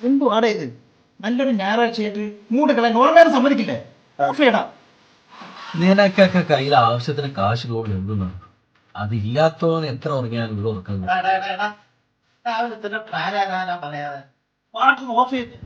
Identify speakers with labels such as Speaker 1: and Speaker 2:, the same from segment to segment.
Speaker 1: എന്തുവാടേ ഇത് നല്ലൊരു ഞായറാഴ്ചയായിട്ട് മൂട് കളയാൻ ഓർമ്മ സമ്മതിക്കില്ലേ? ഓഫ്
Speaker 2: നിനക്കൊക്കെ കയ്യിൽ ആവശ്യത്തിന് കാശ് കൊണ്ട് എന്തുന്നു? അതില്ലാത്തവന് എത്ര ഉറങ്ങിയാലും ഇവിടെ ഉറക്കുന്നത്
Speaker 1: എടാ, എടാ, എടാ. രാവിലെ തന്നെ plan ആകാനാ പറയാതെ വാട്ടർ ഓഫ് ചെയ്ത്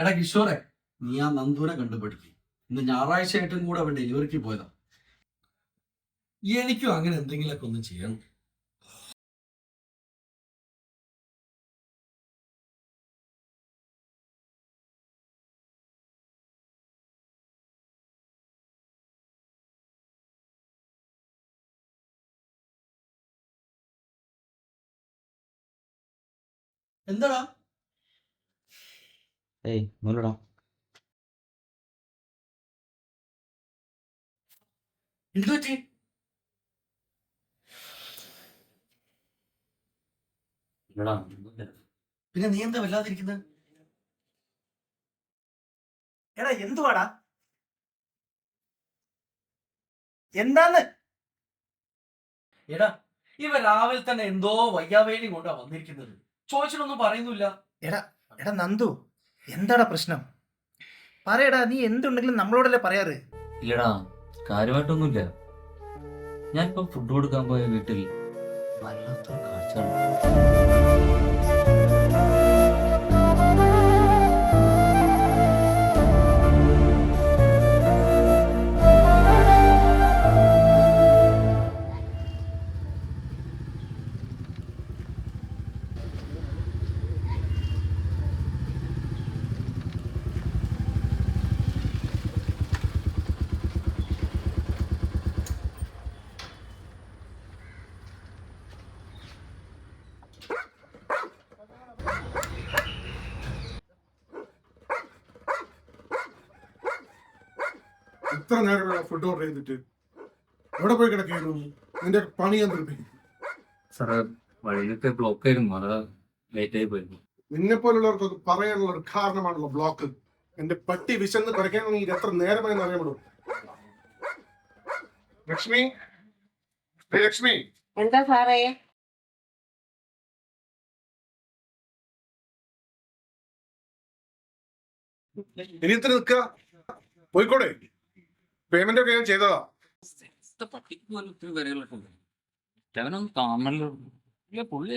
Speaker 2: എടാ കിഷോറെ നീ ആ നന്ദൂനെ കണ്ടുപിടിക്കും ഇന്ന് ഞായറാഴ്ച ആയിട്ടും കൂടെ അവൻ ഡെലിവറിക്ക് പോയതാ. എനിക്കും അങ്ങനെ എന്തെങ്കിലുമൊക്കെ ഒന്ന് ചെയ്യണം. എന്താടാ?
Speaker 3: ഏയ് ഒന്നുമില്ലടാ
Speaker 2: എന്ത് പറ്റി
Speaker 3: ഇല്ലടാ
Speaker 2: പിന്നെ നീ എന്താ വല്ലാതിരിക്കുന്നത്
Speaker 1: എടാ എന്തുവാടാ? എന്താന്ന്
Speaker 2: എടാ ഇവ രാവിലെ തന്നെ എന്തോ വയ്യാവേലി കൊണ്ടാ വന്നിരിക്കുന്നത്. ചോദിച്ചിട്ടൊന്നും പറയുന്നില്ല.
Speaker 1: എടാ എടാ നന്ദു. എന്താടാ പ്രശ്നം? പറയടാ നീ എന്തുണ്ടെങ്കിലും നമ്മളോടല്ലേ പറയാറ്?
Speaker 3: ഇല്ലടാ കാര്യമായിട്ടൊന്നുമില്ല. ഞാനിപ്പം ഫുഡ് കൊടുക്കാൻ പോയ വീട്ടിൽ വല്ലാത്തൊരു കാഴ്ചയാണ്
Speaker 4: ഇത്ര നേരം ഫുഡ് ഓർഡർ ചെയ്തിട്ട്? എവിടെ പോയി കിടക്കായിരുന്നു നീ? നിന്റെ പണി ഞാൻ
Speaker 3: സാറേ വഴിയൊക്കെ ബ്ലോക്ക് ആയിരുന്നു. അത് ലേറ്റ് ആയി പോയിരുന്നു.
Speaker 4: നിന്നെ പോലുള്ളവർക്കൊക്കെ പറയാനുള്ള ഒരു കാരണമാണല്ലോ ബ്ലോക്ക് എന്റെ പട്ടി വിശന്ന് കിടക്കാനാണെങ്കിൽ എത്ര നേരമായി അറിയപ്പെടും ലക്ഷ്മി? ലക്ഷ്മി.
Speaker 5: എന്താ സാറേ?
Speaker 4: ഇനി ഇത്ര നിൽക്ക പോയിക്കോടെ? പേയ്മെന്റ് ഒക്കെ ഞാൻ ചെയ്തതാ.
Speaker 3: പട്ടിക്ക് പോലും ഒത്തിരി വിലകളൊക്കെ അവനൊന്നും താമര പുള്ളി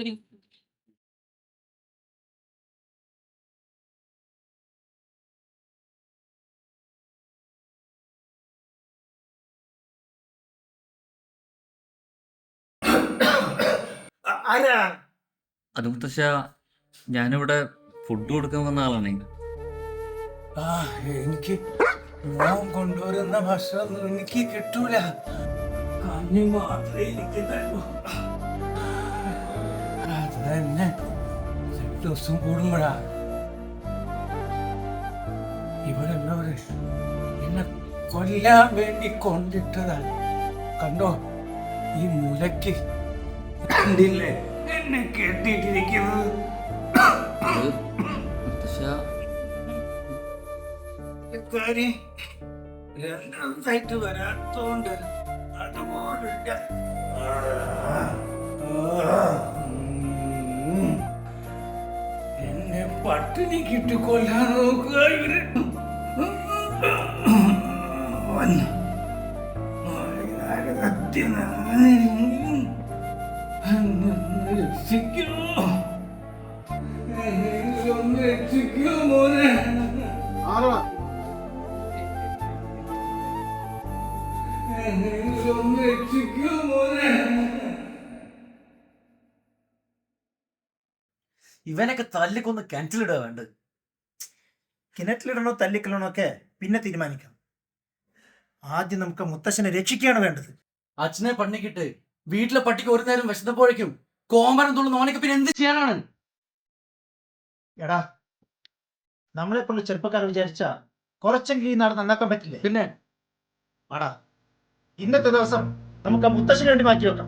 Speaker 1: ആരാ?
Speaker 3: അത് മുത്തശ്ശ ഞാനിവിടെ ഫുഡ് കൊടുക്കാൻ വന്ന ആളാണ്.
Speaker 6: ആ എനിക്ക് മോൻ കൊണ്ടുവരുന്ന ഭക്ഷണം എനിക്ക് കിട്ടൂല. കഞ്ഞി മാത്രമേ എനിക്ക് തരൂ. അത് തന്നെ. രണ്ടു ദിവസം കൂടുമ്പോഴാ. ഇവരെല്ലാവര് എന്നെ കൊല്ലാൻ വേണ്ടി കൊണ്ടിട്ടതാ കണ്ടോ? ഈ മുലയ്ക്ക് കണ്ടില്ലേ? എന്നെ കെട്ടിയിട്ടിരിക്കുന്നത്. കാര്യം രണ്ടാം സൈറ്റ് വരാത്തോണ്ട് അതുപോലില്ല. എന്നെ പട്ടിണി കിട്ടി കൊല്ലാൻ നോക്കുക ഇവർ. വന്നു. നാലുകാൽ
Speaker 2: ഇവനൊക്കെ തല്ലിക്കൊന്ന് കിണറ്റിലിടുക വേണ്ട
Speaker 1: കിണറ്റിലിടണോ തല്ലിക്കലണോ ഒക്കെ പിന്നെ തീരുമാനിക്കാം. ആദ്യം നമുക്ക് മുത്തശ്ശനെ രക്ഷിക്കുകയാണ് വേണ്ടത്.
Speaker 2: അച്ഛനെ പണിക്കിട്ട് വീട്ടിലെ പട്ടിക്ക് ഒരു നേരം വിശന്നപ്പോഴേക്കും കോമരം തുള്ളുന്ന ഓനൊക്കെ പിന്നെ എന്ത് ചെയ്യാനാണ്?
Speaker 1: എടാ നമ്മളെപ്പോഴുള്ള ചെറുപ്പക്കാർ വിചാരിച്ച കുറച്ചെങ്കിലും ഈ നാട് നന്നാക്കാൻ പറ്റില്ലേ?
Speaker 2: പിന്നെ?
Speaker 1: ആടാ ഇന്നത്തെ ദിവസം നമുക്ക് ആ മുത്തശ്ശിന് വേണ്ടി മാറ്റി വെക്കാം.